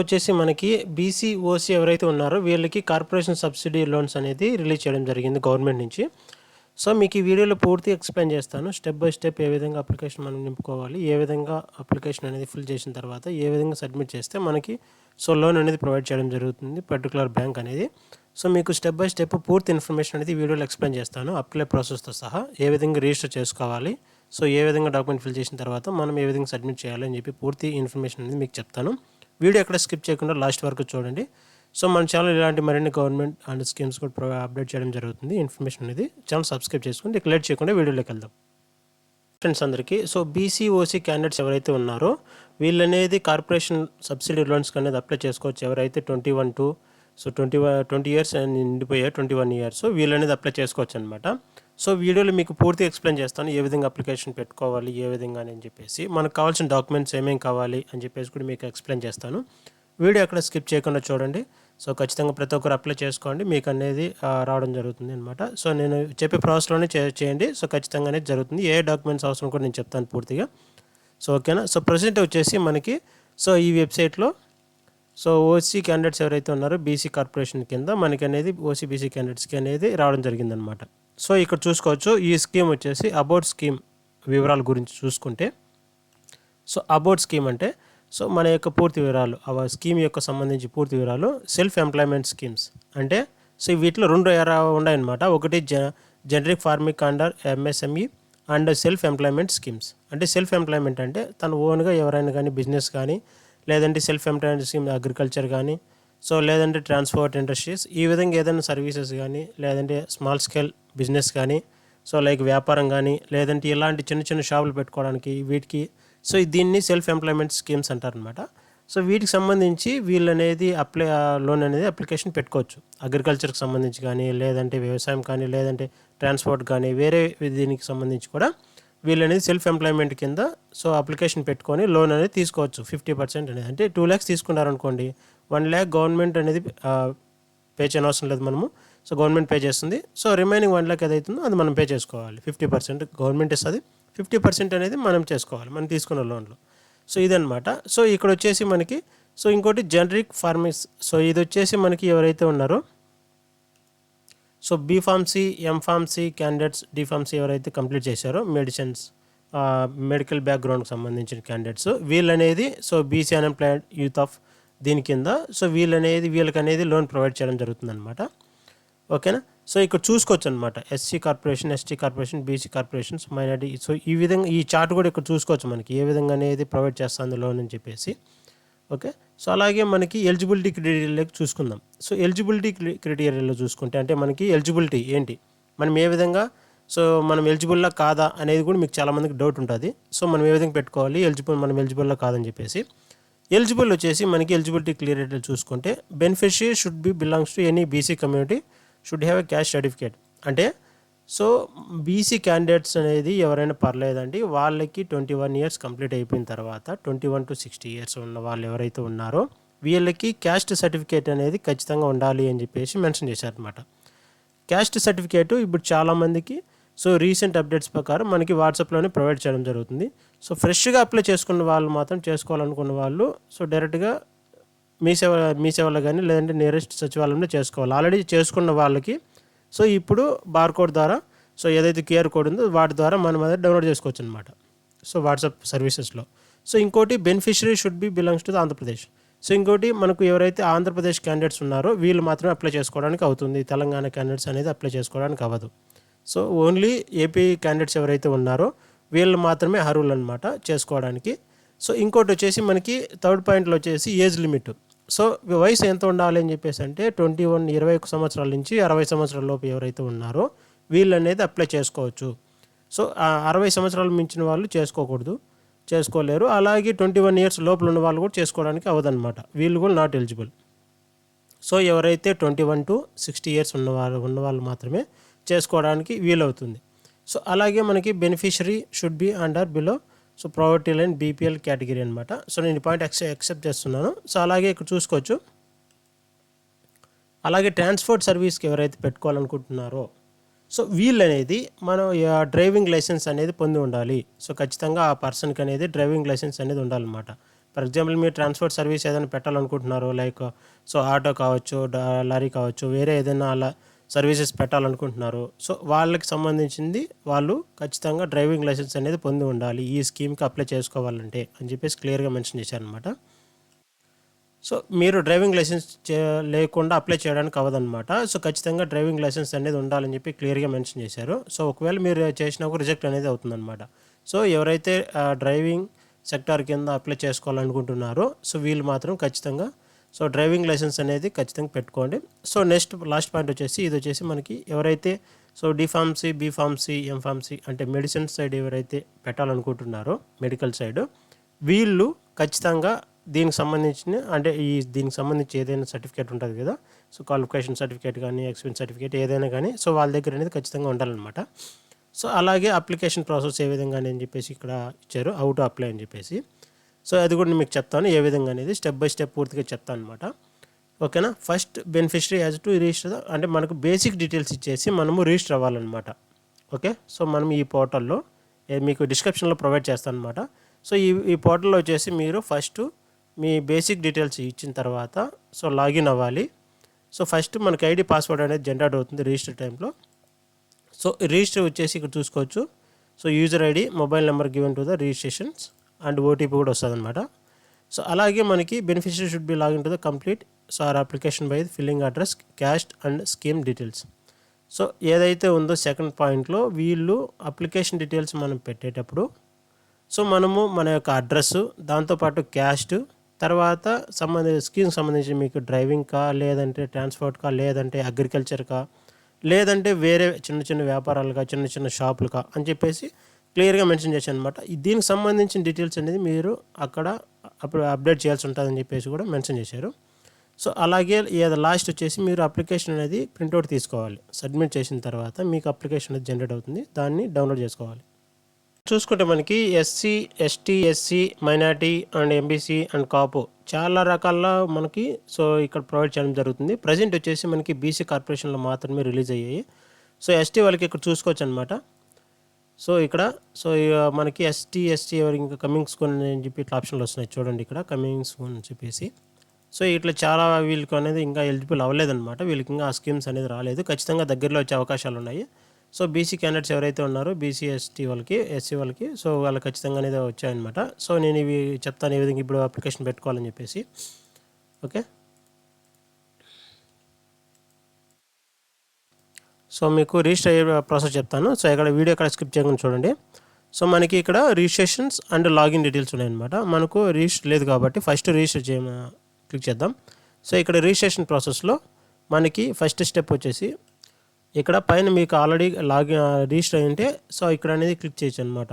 వచ్చేసి మనకి BC OC ఎవరైతే ఉన్నారో వీళ్ళకి కార్పొరేషన్ సబ్సిడీ లోన్స్ అనేది రిలీజ్ చేయడం జరిగింది గవర్నమెంట్ నుంచి. సో మీకు ఈ వీడియోలో పూర్తి ఎక్స్ప్లెయిన్ చేస్తాను. స్టెప్ బై స్టెప్ ఏ విధంగా అప్లికేషన్ మనం నింపుకోవాలి ఏ విధంగా అప్లికేషన్ అనేది ఫిల్ చేసిన తర్వాత ఏ విధంగా సబ్మిట్ చేస్తే మనకి సో లోన్ అనేది ప్రొవైడ్ చేయడం జరుగుతుంది పర్టికులర్ బ్యాంక్ అనేది. సో మీకు స్టెప్ బై స్టెప్ పూర్తి ఇన్ఫర్మేషన్ అనేది వీడియోలో ఎక్స్ప్లెయిన్ చేస్తాను. అప్లై ప్రాసెస్తో సహా ఏ విధంగా రిజిస్టర్ చేసుకోవాలి సో ఏ విధంగా డాక్యుమెంట్ ఫిల్ చేసిన తర్వాత మనం ఏ విధంగా సబ్మిట్ చేయాలి అని చెప్పి పూర్తి ఇన్ఫర్మేషన్ అనేది మీకు చెప్తాను. వీడియో ఎక్కడ స్కిప్ చేయకుండా లాస్ట్ వరకు చూడండి. సో మన ఛానల్ ఇలాంటి మరిన్ని గవర్నమెంట్ అండ్ స్కీమ్స్ కూడా అప్డేట్ చేయడం జరుగుతుంది. ఇన్ఫర్మేషన్ అనేది ఛానల్ సబ్స్క్రైబ్ చేసుకుని ఇక లేట్ చేయకుండా వీడియోలోకి వెళ్దాం. ఫ్రెండ్స్ అందరికీ సో బీసీ ఓసీ క్యాండిడేట్స్ ఎవరైతే ఉన్నారో వీళ్ళనేది కార్పొరేషన్ సబ్సిడీ లోన్స్ అనేది అప్లై చేసుకోవచ్చు. ఎవరైతే twenty one two so twenty one twenty years నిండిపోయే twenty one years వీళ్ళనేది అప్లై చేసుకోవచ్చు అనమాట సో వీడియోలో మీకు పూర్తి ఎక్స్ప్లెయిన్ చేస్తాను ఏ విధంగా అప్లికేషన్ పెట్టుకోవాలి ఏ విధంగా అని చెప్పేసి. మనకు కావాల్సిన డాక్యుమెంట్స్ ఏమేమి కావాలి అని చెప్పేసి కూడా మీకు ఎక్స్ప్లెయిన్ చేస్తాను. వీడియో అక్కడ స్కిప్ చేయకుండా చూడండి. సో ఖచ్చితంగా ప్రతి ఒక్కరు అప్లై చేసుకోండి. మీకు అనేది రావడం జరుగుతుంది అనమాట సో నేను చెప్పే ప్రాసెస్లోనే చే చేయండి. సో ఖచ్చితంగా అనేది జరుగుతుంది. ఏ డాక్యుమెంట్స్ అవసరం కూడా నేను చెప్తాను పూర్తిగా. సో ఓకేనా సో ప్రజెంట్ వచ్చేసి మనకి సో ఈ వెబ్సైట్లో సో ఓసీ క్యాండిడేట్స్ ఎవరైతే ఉన్నారో బీసీ కార్పొరేషన్ కింద మనకి అనేది ఓసీ బీసీ క్యాండిడేట్స్కి అనేది రావడం జరిగిందనమాట సో ఇక్కడ చూసుకోవచ్చు ఈ స్కీమ్ వచ్చేసి అబౌట్ స్కీమ్ వివరాల గురించి చూసుకుంటే. సో అబౌట్ స్కీమ్ అంటే సో మన యొక్క పూర్తి వివరాలు ఆ స్కీమ్ యొక్క సంబంధించి పూర్తి వివరాలు సెల్ఫ్ ఎంప్లాయ్మెంట్ స్కీమ్స్ అంటే సో వీటిలో రెండు ఎరా ఉన్నాయన్నమాట. ఒకటి జ generic farming under MSME and self employment schemes అంటే సెల్ఫ్ ఎంప్లాయ్మెంట్ అంటే తన ఓన్గా ఎవరైనా కానీ బిజినెస్ కానీ లేదంటే సెల్ఫ్ ఎంప్లాయ్మెంట్ స్కీమ్ అగ్రికల్చర్ కానీ సో లేదంటే ట్రాన్స్పోర్ట్ ఇండస్ట్రీస్ ఈ విధంగా ఏదైనా సర్వీసెస్ కానీ లేదంటే స్మాల్ స్కేల్ బిజినెస్ కానీ సో లైక్ వ్యాపారం కానీ లేదంటే ఇలాంటి చిన్న చిన్న షాపులు పెట్టుకోవడానికి వీటికి సో దీన్ని సెల్ఫ్ ఎంప్లాయ్మెంట్ స్కీమ్స్ అంటారనమాట సో వీటికి సంబంధించి వీళ్ళు అనేది అప్లై లోన్ అనేది అప్లికేషన్ పెట్టుకోవచ్చు. అగ్రికల్చర్కి సంబంధించి కానీ లేదంటే వ్యవసాయం కానీ లేదంటే ట్రాన్స్పోర్ట్ కానీ వేరే దీనికి సంబంధించి కూడా వీళ్ళు అనేది సెల్ఫ్ ఎంప్లాయ్మెంట్ కింద సో అప్లికేషన్ పెట్టుకొని లోన్ అనేది తీసుకోవచ్చు ఫిఫ్టీ పర్సెంట్ అనేది. అంటే టూ ల్యాక్స్ తీసుకున్నారనుకోండి వన్ ల్యాక్ గవర్నమెంట్ అనేది పే చేయని అవసరం లేదు మనము. సో గవర్నమెంట్ పే చేస్తుంది. సో రిమైనింగ్ వన్ ల్యాక్ ఏదైతుందో అది మనం పే చేసుకోవాలి. ఫిఫ్టీ పర్సెంట్ గవర్నమెంట్ ఇస్తుంది. ఫిఫ్టీ పర్సెంట్ అనేది మనం చేసుకోవాలి మనం తీసుకున్న లోన్లో సో ఇదనమాట సో ఇక్కడ వచ్చేసి మనకి సో ఇంకోటి జనరిక్ ఫార్మిస్ సో ఇది వచ్చేసి మనకి ఎవరైతే ఉన్నారో so B pharmacy M pharmacy candidates D pharmacy ఎవరైతే కంప్లీట్ చేశారో మెడిసిన్స్ మెడికల్ బ్యాక్గ్రౌండ్కి సంబంధించిన candidates వీళ్ళనేది so BC unemployed youth of దీని కింద సో వీళ్ళనేది వీళ్ళకి అనేది లోన్ ప్రొవైడ్ చేయడం జరుగుతుందన్నమాట. ఓకేనా? సో ఇక్కడ చూసుకోవచ్చు అనమాట SC corporation ST corporation BC corporations minority so ఈ విధంగా ఈ చార్ట్ కూడా ఇక్కడ చూసుకోవచ్చు మనకి ఏ విధంగా అనేది ప్రొవైడ్ చేస్తుంది లోన్ అని చెప్పేసి. ఓకే? సో అలాగే మనకి ఎలిజిబిలిటీ క్రైటీరియాలోకి చూసుకుందాం. సో ఎలిజిబిలిటీ క్రైటీరియాలో చూసుకుంటే అంటే మనకి ఎలిజిబిలిటీ ఏంటి? మనం ఏ విధంగా సో మనం ఎలిజిబుల్లా కాదా అనేది కూడా మీకు చాలామందికి డౌట్ ఉంటుంది. సో మనం ఏ విధంగా పెట్టుకోవాలి? ఎలిజిబుల్ మనం ఎలిజిబుల్లా కాదని చెప్పేసి. ఎలిజిబుల్ వచ్చేసి మనకి ఎలిజిబిలిటీ క్లియర్ చూసుకుంటే beneficiary should be belongs to any BC community should have a caste certificate. అంటే సో బీసీ క్యాండిడేట్స్ అనేది ఎవరైనా పర్లేదండి. వాళ్ళకి ట్వంటీ వన్ ఇయర్స్ కంప్లీట్ అయిపోయిన తర్వాత twenty one to sixty years ఉన్న వాళ్ళు ఎవరైతే ఉన్నారో వీళ్ళకి క్యాస్ట్ సర్టిఫికేట్ అనేది ఖచ్చితంగా ఉండాలి అని చెప్పేసి మెన్షన్ చేశారనమాట క్యాస్ట్ సర్టిఫికేట్ ఇప్పుడు చాలామందికి సో రీసెంట్ అప్డేట్స్ ప్రకారం మనకి వాట్సాప్లోనే ప్రొవైడ్ చేయడం జరుగుతుంది. సో ఫ్రెష్గా అప్లై చేసుకున్న వాళ్ళు మాత్రం చేసుకోవాలనుకున్న వాళ్ళు సో డైరెక్ట్గా మీ సేవ మీ సేవలో కానీ లేదంటే నియరెస్ట్ సచివాలయంలో చేసుకోవాలి. ఆల్రెడీ చేసుకున్న వాళ్ళకి సో ఇప్పుడు బార్కోడ్ ద్వారా సో ఏదైతే క్యూఆర్ కోడ్ ఉందో వాటి ద్వారా మనం అదే డౌన్లోడ్ చేసుకోవచ్చు అనమాట సో వాట్సాప్ సర్వీసెస్లో. సో ఇంకోటి beneficiary should be belongs to the Andhra Pradesh. So ఇంకోటి మనకు ఎవరైతే ఆంధ్రప్రదేశ్ క్యాండిడేట్స్ ఉన్నారో వీళ్ళు మాత్రమే అప్లై చేసుకోవడానికి అవుతుంది. తెలంగాణ క్యాండిడేట్స్ అనేది అప్లై చేసుకోవడానికి అవ్వదు. సో ఓన్లీ ఏపీ క్యాండిడేట్స్ ఎవరైతే ఉన్నారో వీళ్ళు మాత్రమే అర్హులు అనమాట చేసుకోవడానికి. సో ఇంకోటి వచ్చేసి మనకి థర్డ్ పాయింట్లో వచ్చేసి ఏజ్ లిమిట్. సో వయసు ఎంత ఉండాలి అని చెప్పేసి అంటే ట్వంటీ వన్ ఇరవై ఒక సంవత్సరాల నుంచి అరవై సంవత్సరాల లోపు ఎవరైతే ఉన్నారో వీళ్ళు అనేది అప్లై చేసుకోవచ్చు. సో అరవై సంవత్సరాలు మించిన వాళ్ళు చేసుకోకూడదు చేసుకోలేరు. అలాగే ట్వంటీ వన్ ఇయర్స్ లోపల ఉన్న వాళ్ళు కూడా చేసుకోవడానికి అవ్వదన్నమాట. వీళ్ళు కూడా నాట్ ఎలిజిబుల్ సో ఎవరైతే twenty one to sixty years ఉన్నవారు ఉన్నవాళ్ళు మాత్రమే చేసుకోవడానికి వీలవుతుంది. సో అలాగే మనకి beneficiary should be under below so poverty line BPL category అనమాట సో నేను ఈ పాయింట్ ఎక్సె యాక్సెప్ట్ చేస్తున్నాను. సో అలాగే ఇక్కడ చూసుకోవచ్చు. అలాగే ట్రాన్స్పోర్ట్ సర్వీస్కి ఎవరైతే పెట్టుకోవాలనుకుంటున్నారో సో వీళ్ళు అనేది మనం డ్రైవింగ్ లైసెన్స్ అనేది పొంది ఉండాలి. సో ఖచ్చితంగా ఆ పర్సన్కి అనేది డ్రైవింగ్ లైసెన్స్ అనేది ఉండాలన్నమాట. ఫర్ ఎగ్జాంపుల్ మీరు ట్రాన్స్పోర్ట్ సర్వీస్ ఏదైనా పెట్టాలనుకుంటున్నారు లైక్ సో ఆటో కావచ్చు లారీ కావచ్చు వేరే ఏదైనా అలా సర్వీసెస్ పెట్టాలనుకుంటున్నారు. సో వాళ్ళకి సంబంధించింది వాళ్ళు ఖచ్చితంగా డ్రైవింగ్ లైసెన్స్ అనేది పొంది ఉండాలి. ఈ స్కీమ్కి అప్లై చేసుకోవాలంటే అని చెప్పేసి క్లియర్గా మెన్షన్ చేశారనమాట సో మీరు డ్రైవింగ్ లైసెన్స్ చే లేకుండా అప్లై చేయడానికి అవ్వదన్నమాట. సో ఖచ్చితంగా డ్రైవింగ్ లైసెన్స్ అనేది ఉండాలని చెప్పి క్లియర్గా మెన్షన్ చేశారు. సో ఒకవేళ మీరు చేసినా కూడా రిజెక్ట్ అనేది అవుతుందన్నమాట. సో ఎవరైతే డ్రైవింగ్ సెక్టార్ కింద అప్లై చేసుకోవాలనుకుంటున్నారో సో వీళ్ళు మాత్రం ఖచ్చితంగా సో డ్రైవింగ్ లైసెన్స్ అనేది ఖచ్చితంగా పెట్టుకోండి. సో నెక్స్ట్ లాస్ట్ పాయింట్ వచ్చేసి ఇది వచ్చేసి మనకి ఎవరైతే so D pharmacy pharmacy B pharmacy అంటే మెడిసిన్ సైడ్ ఎవరైతే పెట్టాలనుకుంటున్నారో మెడికల్ సైడ్ వీళ్ళు ఖచ్చితంగా దీనికి సంబంధించిన అంటే ఈ దీనికి సంబంధించి ఏదైనా సర్టిఫికేట్ ఉంటుంది కదా సో క్వాలిఫికేషన్ సర్టిఫికేట్ కానీ ఎక్స్పీరియన్స్ సర్టిఫికేట్ ఏదైనా కానీ సో వాళ్ళ దగ్గర అనేది ఖచ్చితంగా ఉండాలన్నమాట. సో అలాగే అప్లికేషన్ ప్రాసెస్ ఏ విధంగా అని చెప్పేసి ఇక్కడ ఇచ్చారు అవుట్ అప్లై అని చెప్పేసి. సో అది కూడా మీకు చెప్తాను. ఏ విధంగా అనేది స్టెప్ బై స్టెప్ పూర్తిగా చెప్తాను అనమాట ఓకేనా? First beneficiary has to register అంటే మనకు బేసిక్ డీటెయిల్స్ ఇచ్చేసి మనము రిజిస్టర్ అవ్వాలన్నమాట. ఓకే? సో మనం ఈ పోర్టల్లో మీకు డిస్క్రిప్షన్లో ప్రొవైడ్ చేస్తాను అనమాట సో ఈ ఈ పోర్టల్లో వచ్చేసి మీరు ఫస్ట్ మీ బేసిక్ డీటెయిల్స్ ఇచ్చిన తర్వాత సో లాగిన్ అవ్వాలి. సో ఫస్ట్ మనకి ఐడి పాస్వర్డ్ అనేది జనరేట్ అవుతుంది రిజిస్టర్ టైంలో సో రిజిస్టర్ వచ్చేసి ఇక్కడ చూసుకోవచ్చు. So user ID mobile number given to the registrations and OTP కూడా వస్తుంది అనమాట సో అలాగే మనకి beneficiary should be login to the complete so or application by filling address caste and scheme details so ఏదైతే ఉందో సెకండ్ పాయింట్లో వీళ్ళు application details మనం పెట్టేటప్పుడు సో మనము మన యొక్క అడ్రస్ దాంతోపాటు క్యాస్ట్ తర్వాత సంబంధించిన స్కీమ్కి సంబంధించి మీకు డ్రైవింగ్ కా లేదంటే ట్రాన్స్పోర్ట్ కా లేదంటే అగ్రికల్చర్ కా లేదంటే వేరే చిన్న చిన్న వ్యాపారాలుగా చిన్న చిన్న షాపులుగా అని చెప్పేసి క్లియర్గా మెన్షన్ చేశాను అనమాట దీనికి సంబంధించిన డీటెయిల్స్ అనేది మీరు అక్కడ అప్పుడు అప్డేట్ చేయాల్సి ఉంటుందని చెప్పేసి కూడా మెన్షన్ చేశారు. సో అలాగే ఏదో లాస్ట్ వచ్చేసి మీరు అప్లికేషన్ అనేది ప్రింట్అవుట్ తీసుకోవాలి. సబ్మిట్ చేసిన తర్వాత మీకు అప్లికేషన్ అనేది జనరేట్ అవుతుంది. దాన్ని డౌన్లోడ్ చేసుకోవాలి. చూసుకుంటే మనకి SC ST SC minority and MBC and Kapu చాలా రకాల మనకి సో ఇక్కడ ప్రొవైడ్ చేయడం జరుగుతుంది. ప్రజెంట్ వచ్చేసి మనకి బీసీ కార్పొరేషన్లో మాత్రమే రిలీజ్ అయ్యాయి. సో ఎస్టీ వాళ్ళకి ఇక్కడ చూసుకోవచ్చు అనమాట సో ఇక్కడ సో మనకి ఎస్టీ ఎస్టీ ఎవరి ఇంకా కమింగ్ స్కూల్ అని చెప్పి ఇట్లా ఆప్షన్లు వస్తున్నాయి చూడండి ఇక్కడ కమింగ్ స్కూల్ అని చెప్పేసి. సో ఇట్లా చాలా వీళ్ళకి అనేది ఇంకా ఎలిజిబుల్ అవ్వలేదన్నమాట. వీళ్ళకి ఇంకా ఆ స్కీమ్స్ అనేది రాలేదు. ఖచ్చితంగా దగ్గరలో వచ్చే అవకాశాలు ఉన్నాయి. సో బీసీ క్యాండిడేట్స్ ఎవరైతే ఉన్నారో బీసీ ఎస్టీ వాళ్ళకి ఎస్సీ వాళ్ళకి సో వాళ్ళకి ఖచ్చితంగా అనేది వచ్చాయన్నమాట. సో నేను ఇవి చెప్తాను ఏ విధంగా ఇప్పుడు అప్లికేషన్ పెట్టుకోవాలని చెప్పేసి. ఓకే సో మీకు రిజిస్టర్ అయ్యే ప్రాసెస్ చెప్తాను. సో ఇక్కడ వీడియో ఇక్కడ స్కిప్ చేయకుండా చూడండి. సో మనకి ఇక్కడ రిజిస్ట్రేషన్స్ అండ్ లాగిన్ డీటెయిల్స్ ఉన్నాయన్నమాట. మనకు రిజిస్టర్ లేదు కాబట్టి ఫస్ట్ రిజిస్టర్ చేయ క్లిక్ చేద్దాం. సో ఇక్కడ రిజిస్ట్రేషన్ ప్రాసెస్లో మనకి ఫస్ట్ స్టెప్ వచ్చేసి ఇక్కడ పైన మీకు ఆల్రెడీ లాగిన్ రిజిస్టర్ అయ్యి ఉంటే సో ఇక్కడ అనేది క్లిక్ చేయొచ్చు అనమాట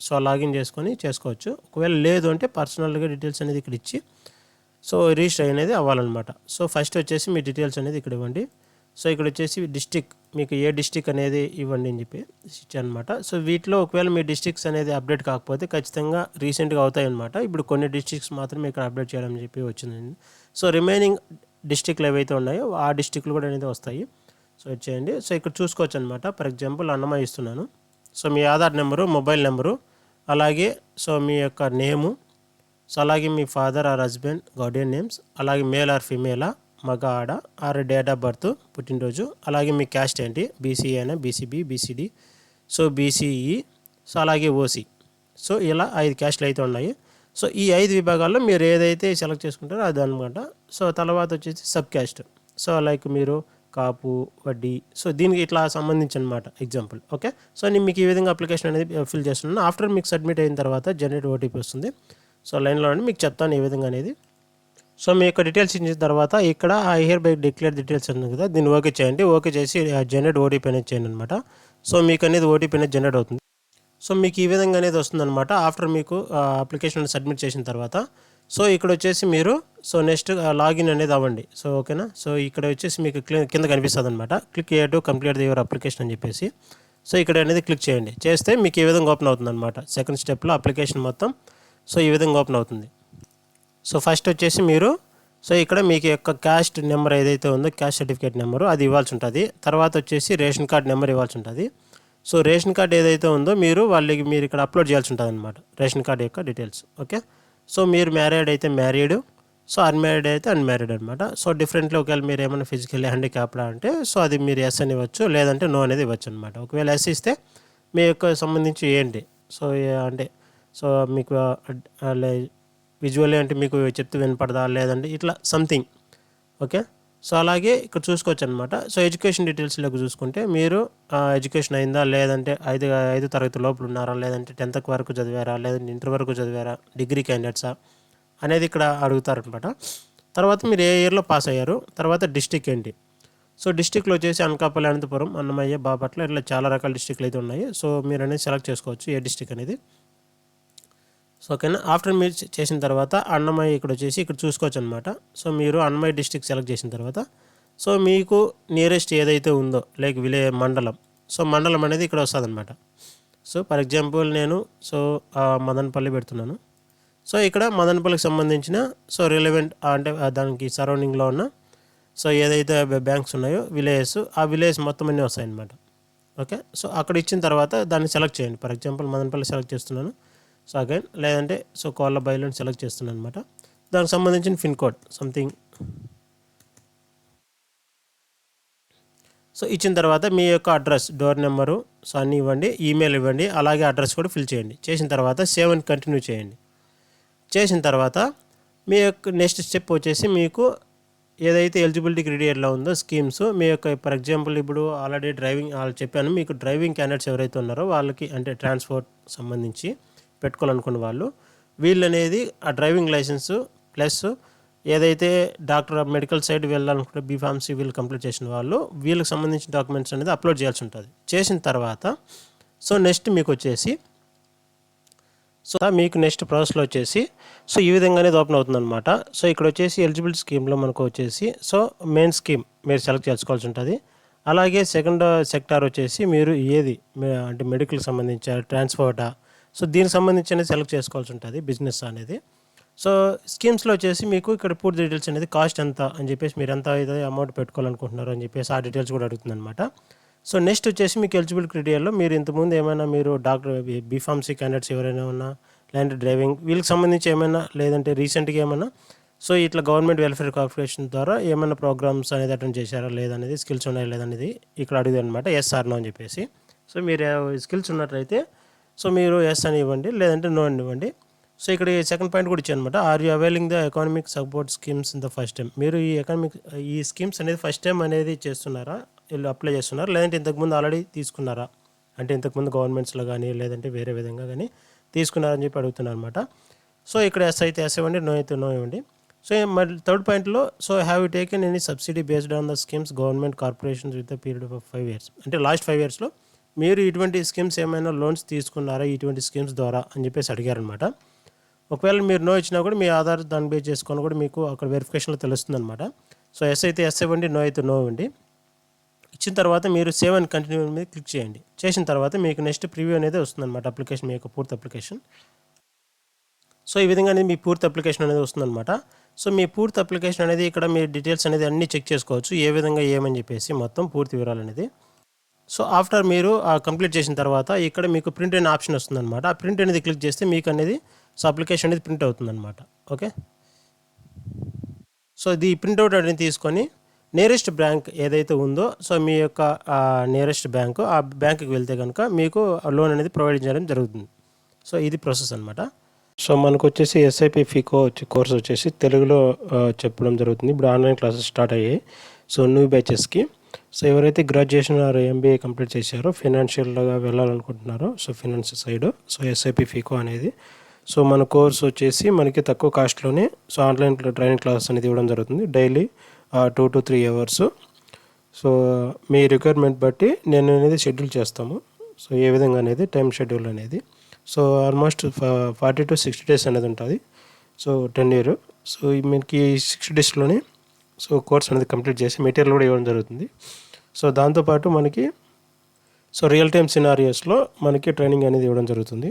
సో లాగిన్ చేసుకొని చేసుకోవచ్చు. ఒకవేళ లేదు అంటే పర్సనల్గా డీటెయిల్స్ అనేది ఇక్కడ ఇచ్చి సో రిజిస్టర్ అనేది అవ్వాలన్నమాట. సో ఫస్ట్ వచ్చేసి మీ డీటెయిల్స్ అనేది ఇక్కడ ఇవ్వండి. సో ఇక్కడ వచ్చేసి డిస్టిక్ మీకు ఏ డిస్టిక్ అనేది ఇవ్వండి అని చెప్పి అనమాట సో వీటిలో ఒకవేళ మీ డిస్టిక్స్ అనేది అప్డేట్ కాకపోతే ఖచ్చితంగా రీసెంట్గా అవుతాయి అనమాట ఇప్పుడు కొన్ని డిస్టిక్స్ మాత్రమే ఇక్కడ అప్డేట్ చేయడం అని చెప్పి వచ్చిందండి సో రిమైనింగ్ డిస్టిక్లు ఏవైతే ఉన్నాయో ఆ డిస్టిక్లు కూడా అనేది వస్తాయి. సో వచ్చేయండి సో ఇక్కడ చూసుకోవచ్చు అనమాట ఫర్ ఎగ్జాంపుల్ అన్నమా ఇస్తున్నాను. సో మీ ఆధార్ నెంబరు మొబైల్ నెంబరు అలాగే సో మీ యొక్క నేము సో అలాగే మీ father or husband guardian names అలాగే మేల్ ఆర్ ఫీమేలా మగ ఆడ ఆర్ డేట్ ఆఫ్ బర్త్ పుట్టినరోజు. అలాగే మీ క్యాస్ట్ ఏంటి? బీసీ అయినా BCB BCD so BCE so అలాగే ఓసీ సో ఇలా ఐదు క్యాస్ట్లు అయితే ఉన్నాయి. సో ఈ ఐదు విభాగాల్లో మీరు ఏదైతే సెలెక్ట్ చేసుకుంటారో అది అనమాట. సో తర్వాత వచ్చేసి సబ్ క్యాస్ట్ సో లైక్ మీరు కాపు వడ్డీ. సో దీనికి ఇట్లా సంబంధించి అనమాట ఎగ్జాంపుల్ ఓకే సో నేను మీకు ఈ విధంగా అప్లికేషన్ అనేది uh, ఫిల్ చేస్తున్నాను. ఆఫ్టర్ మీకు సబ్మిట్ అయిన తర్వాత జనరేట్ ఓటీపీ వస్తుంది. సో లైన్లో మీకు చెప్తాను ఏ విధంగా అనేది. సో మీ యొక్క డీటెయిల్స్ ఇచ్చిన తర్వాత ఇక్కడ I hereby declare details ఉంది కదా దీన్ని ఓకే చేయండి. ఓకే చేసి జనరేట్ ఓటీపీ అనేది చేయండి అనమాట సో మీకు అనేది ఓటీపీ అనేది జనరేట్ అవుతుంది. సో మీకు ఈ విధంగా అనేది వస్తుందన్నమాట. ఆఫ్టర్ మీకు అప్లికేషన్ సబ్మిట్ చేసిన తర్వాత సో ఇక్కడ వచ్చేసి మీరు సో నెక్స్ట్ లాగిన్ అనేది అవ్వండి. సో ఓకేనా సో ఇక్కడ వచ్చేసి మీకు క్లి- కింద కనిపిస్తుంది అనమాట click a to complete your application అని చెప్పేసి. సో ఇక్కడ అనేది క్లిక్ చేయండి. చేస్తే మీకు ఈ విధంగా ఓపెన్ అవుతుంది అనమాట సెకండ్ స్టెప్లో అప్లికేషన్ మొత్తం సో ఈ విధంగా ఓపెన్ అవుతుంది. సో ఫస్ట్ వచ్చేసి మీరు సో ఇక్కడ మీకు యొక్క క్యాస్ట్ నెంబర్ ఏదైతే ఉందో క్యాస్ట్ సర్టిఫికేట్ నెంబరు అది ఇవ్వాల్సి ఉంటుంది. తర్వాత వచ్చేసి రేషన్ కార్డ్ నెంబర్ ఇవ్వాల్సి ఉంటుంది. సో రేషన్ కార్డ్ ఏదైతే ఉందో మీరు వాళ్ళకి మీరు ఇక్కడ అప్లోడ్ చేయాల్సి ఉంటుంది అనమాట రేషన్ కార్డ్ యొక్క డీటెయిల్స్. ఓకే? సో మీరు మ్యారీడ్ అయితే మ్యారీడ్ సో అన్మ్యారీడ్ అయితే అన్మ్యారీడ్ అనమాట సో డిఫరెంట్లో ఒకవేళ మీరు ఏమైనా ఫిజికల్లీ హ్యాండిక్యాప్డా అంటే సో అది మీరు ఎస్ అని ఇవ్వచ్చు లేదంటే నో అనేది ఇవ్వచ్చు అనమాట ఒకవేళ ఎస్ ఇస్తే మీ యొక్క సంబంధించి ఏంటి? సో అంటే సో మీకు విజువల్లీ అంటే మీకు చెప్తే వినపడదా? లేదంటే ఇట్లా సంథింగ్ ఓకే సో అలాగే ఇక్కడ చూసుకోవచ్చు అనమాట సో ఎడ్యుకేషన్ డీటెయిల్స్లోకి చూసుకుంటే మీరు ఎడ్యుకేషన్ అయిందా? లేదంటే ఐదు ఐదు తరగతి లోపల ఉన్నారా? లేదంటే టెన్త్ వరకు చదివారా? లేదంటే ఇంటర్ వరకు చదివారా? డిగ్రీ క్యాండిడేట్సా అనేది ఇక్కడ అడుగుతారనమాట తర్వాత మీరు ఏ ఇయర్లో పాస్ అయ్యారు? తర్వాత డిస్టిక్ ఏంటి? సో డిస్టిక్లో వచ్చేసి అనకాపల్లి అనంతపురం అన్నమయ్య బాపట్ల ఇట్లా చాలా రకాల డిస్టిక్లు అయితే ఉన్నాయి. సో మీరు అనేది సెలెక్ట్ చేసుకోవచ్చు ఏ డిస్టిక్ అనేది. సో ఓకేనా? ఆఫ్టర్ మీరు చేసిన తర్వాత అన్నమయ్య ఇక్కడ వచ్చేసి ఇక్కడ చూసుకోవచ్చు అనమాట సో మీరు అన్నమయ్య డిస్టిక్ సెలెక్ట్ చేసిన తర్వాత సో మీకు నియరెస్ట్ ఏదైతే ఉందో లైక్ విలే మండలం సో మండలం అనేది ఇక్కడ వస్తుంది అనమాట సో ఫర్ ఎగ్జాంపుల్ నేను సో మదనపల్లి పెడుతున్నాను. సో ఇక్కడ మదనపల్లికి సంబంధించిన సో రిలవెంట్ అంటే దానికి సరౌండింగ్లో ఉన్న సో ఏదైతే బ్యాంక్స్ ఉన్నాయో విలేజెస్ ఆ విలేజ్ మొత్తం అన్నీ వస్తాయన్నమాట. ఓకే? సో అక్కడ ఇచ్చిన తర్వాత దాన్ని సెలెక్ట్ చేయండి. ఫర్ ఎగ్జాంపుల్ మదనపల్లి సెలెక్ట్ చేస్తున్నాను. సో అగైన్ లేదంటే సో కోళ్ళ బయలుని సెలెక్ట్ చేస్తున్నాను అనమాట దానికి సంబంధించిన ఫిన్ కోడ్ సంథింగ్. సో ఇచ్చిన తర్వాత మీ యొక్క అడ్రస్ డోర్ నెంబరు సో అన్నీ ఇవ్వండి ఈమెయిల్ ఇవ్వండి అలాగే అడ్రస్ కూడా ఫిల్ చేయండి. చేసిన తర్వాత సేవ్ అండ్ కంటిన్యూ చేయండి. చేసిన తర్వాత మీ యొక్క నెక్స్ట్ స్టెప్ వచ్చేసి మీకు ఏదైతే ఎలిజిబిలిటీ క్రిడియర్లో ఉందో స్కీమ్స్ మీ యొక్క ఫర్ ఎగ్జాంపుల్ ఇప్పుడు ఆల్రెడీ డ్రైవింగ్ వాళ్ళు చెప్పాను మీకు డ్రైవింగ్ క్యాండిడేట్స్ ఎవరైతే ఉన్నారో వాళ్ళకి అంటే ట్రాన్స్పోర్ట్ సంబంధించి పెట్టుకోవాలనుకున్న వాళ్ళు వీళ్ళు అనేది ఆ డ్రైవింగ్ లైసెన్స్ ప్లస్ ఏదైతే డాక్టర్ మెడికల్ సైడ్ వెళ్ళాలనుకుంటే బీఫార్మసీ వీళ్ళు కంప్లీట్ చేసిన వాళ్ళు వీళ్ళకి సంబంధించిన డాక్యుమెంట్స్ అనేది అప్లోడ్ చేయాల్సి ఉంటుంది. చేసిన తర్వాత సో నెక్స్ట్ మీకు వచ్చేసి సో మీకు నెక్స్ట్ ప్రాసెస్లో వచ్చేసి సో ఈ విధంగా అనేది ఓపెన్ అవుతుంది అనమాట సో ఇక్కడ వచ్చేసి ఎలిజిబుల్ స్కీమ్లో మనకు వచ్చేసి సో మెయిన్ స్కీమ్ మీరు సెలెక్ట్ చేసుకోవాల్సి ఉంటుంది. అలాగే సెకండ్ సెక్టార్ వచ్చేసి మీరు ఏది అంటే మెడికల్కి సంబంధించి ట్రాన్స్పోర్టా సో దీనికి సంబంధించి సెలెక్ట్ చేసుకోవాల్సి ఉంటుంది బిజినెస్ అనేది. సో స్కీమ్స్లో వచ్చేసి మీకు ఇక్కడ పూర్తి డీటెయిల్స్ అనేది కాస్ట్ ఎంత అని చెప్పేసి మీరు ఎంత అయితే అమౌంట్ పెట్టుకోవాలనుకుంటున్నారు అని చెప్పేసి ఆ డీటెయిల్స్ కూడా అడుగుతుంది అనమాట సో నెక్స్ట్ వచ్చేసి మీకు ఎలిజిబుల్ క్రిటీరియాలో మీరు ఇంతకుముందు ఏమైనా మీరు డాక్టర్ బీఫార్మసీ క్యాండిడేట్స్ ఎవరైనా ఉన్నా లేదంటే డ్రైవింగ్ వీళ్ళకి సంబంధించి ఏమైనా లేదంటే రీసెంట్గా ఏమైనా సో ఇట్లా గవర్నమెంట్ వెల్ఫేర్ కార్పొరేషన్ ద్వారా ఏమైనా ప్రోగ్రామ్స్ అనేది అటెండ్ చేశారా లేదనేది స్కిల్స్ ఉన్నాయా లేదనేది ఇక్కడ అడిగింది అనమాట ఎస్ ఆర్ అని చెప్పేసి. సో మీరు uh, స్కిల్స్ ఉన్నట్లయితే సో మీరు ఎస్ అని ఇవ్వండి లేదంటే నో అని ఇవ్వండి. సో ఇక్కడ సెకండ్ పాయింట్ కూడా ఇచ్చాను అనమాట are you availing the economic support schemes in the first time మీరు ఈ ఎకనామిక్ ఈ స్కీమ్స్ అనేది ఫస్ట్ టైం అనేది చేస్తున్నారా? వీళ్ళు అప్లై చేస్తున్నారా? లేదంటే ఇంతకుముందు ఆల్రెడీ తీసుకున్నారా? అంటే ఇంతకుముందు గవర్నమెంట్స్లో కానీ లేదంటే వేరే విధంగా కానీ తీసుకున్నారని చెప్పి అడుగుతున్నారు అనమాట సో ఇక్కడ ఎస్ అయితే ఎస్ ఇవ్వండి నో అయితే నో ఇవ్వండి. సో మరి థర్డ్ పాయింట్లో so have you taken any subsidy based on the schemes government corporations with the period of five years అంటే లాస్ట్ ఫైవ్ ఇయర్స్లో మీరు ఇటువంటి స్కీమ్స్ ఏమైనా లోన్స్ తీసుకున్నారా? ఇటువంటి స్కీమ్స్ ద్వారా అని చెప్పేసి అడిగారనమాట. ఒకవేళ మీరు నో ఇచ్చినా కూడా మీ ఆధార్ దాన్ని బేస్ చేసుకొని కూడా మీకు అక్కడ వెరిఫికేషన్లో తెలుస్తుంది అనమాట సో ఎస్ అయితే ఎస్ ఇవ్వండి నో అయితే నో ఇవ్వండి. ఇచ్చిన తర్వాత మీరు సేవ్ అండ్ కంటిన్యూ మీద క్లిక్ చేయండి. చేసిన తర్వాత మీకు నెక్స్ట్ ప్రివ్యూ అనేది వస్తుందన్నమాట అప్లికేషన్ మీ యొక్క పూర్తి అప్లికేషన్. సో ఈ విధంగా అనేది మీ పూర్తి అప్లికేషన్ అనేది వస్తుందన్నమాట సో మీ పూర్తి అప్లికేషన్ అనేది ఇక్కడ మీ డీటెయిల్స్ అనేది అన్నీ చెక్ చేసుకోవచ్చు ఏ విధంగా ఏమని చెప్పేసి మొత్తం పూర్తి వివరాలు అనేది. సో ఆఫ్టర్ మీరు కంప్లీట్ చేసిన తర్వాత ఇక్కడ మీకు ప్రింట్ అనే ఆప్షన్ వస్తుందన్నమాట. ఆ ప్రింట్ అనేది క్లిక్ చేస్తే మీకు అనేది సో అప్లికేషన్ అనేది ప్రింట్ అవుతుందన్నమాట. ఓకే? సో ఇది ప్రింట్అవుట్ అనేది తీసుకొని నియరెస్ట్ బ్యాంక్ ఏదైతే ఉందో సో మీ యొక్క నియరెస్ట్ బ్యాంకు ఆ బ్యాంకుకి వెళ్తే కనుక మీకు లోన్ అనేది ప్రొవైడ్ చేయడం జరుగుతుంది. సో ఇది ప్రాసెస్ అనమాట సో మనకు వచ్చేసి ఎస్ఐపి ఫీకో వచ్చి కోర్స్ వచ్చేసి తెలుగులో చెప్పడం జరుగుతుంది. ఇప్పుడు ఆన్లైన్ క్లాసెస్ స్టార్ట్ అయ్యాయి. సో న్యూ బ్యాచెస్కి సో ఎవరైతే గ్రాడ్యుయేషన్ ఆర్ ఎంబీఏ కంప్లీట్ చేశారో ఫినాన్షియల్గా వెళ్ళాలనుకుంటున్నారో so finance side so SIP faeco అనేది. సో మన కోర్స్ వచ్చేసి మనకి తక్కువ కాస్ట్లోనే సో ఆన్లైన్ ట్రైనింగ్ క్లాసెస్ అనేది ఇవ్వడం జరుగుతుంది daily two to three hours so me requirement బట్టి నేను అనేది షెడ్యూల్ చేస్తాము. సో ఏ విధంగా అనేది టైం షెడ్యూల్ అనేది. So almost forty to sixty days అనేది ఉంటుంది. సో టెన్ ఇయర్ సో ఈ సిక్స్టీ డేస్లోనే సో కోర్స్ అనేది కంప్లీట్ చేసి మెటీరియల్ కూడా ఇవ్వడం జరుగుతుంది. సో దాంతోపాటు మనకి సో రియల్ టైమ్ సినారియోస్లో మనకి ట్రైనింగ్ అనేది ఇవ్వడం జరుగుతుంది.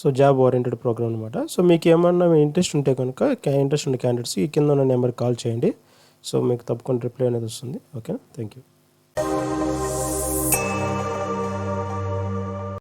సో జాబ్ ఓరియంటెడ్ ప్రోగ్రామ్ అనమాట సో మీకు ఏమన్నా ఇంట్రెస్ట్ ఉంటే కనుక ఇంట్రెస్ట్ ఉన్న క్యాండిడేట్స్ ఈ కింద ఉన్న నెంబర్కి కాల్ చేయండి. సో మీకు తప్పకుండా రిప్లై అనేది వస్తుంది. Okay thank you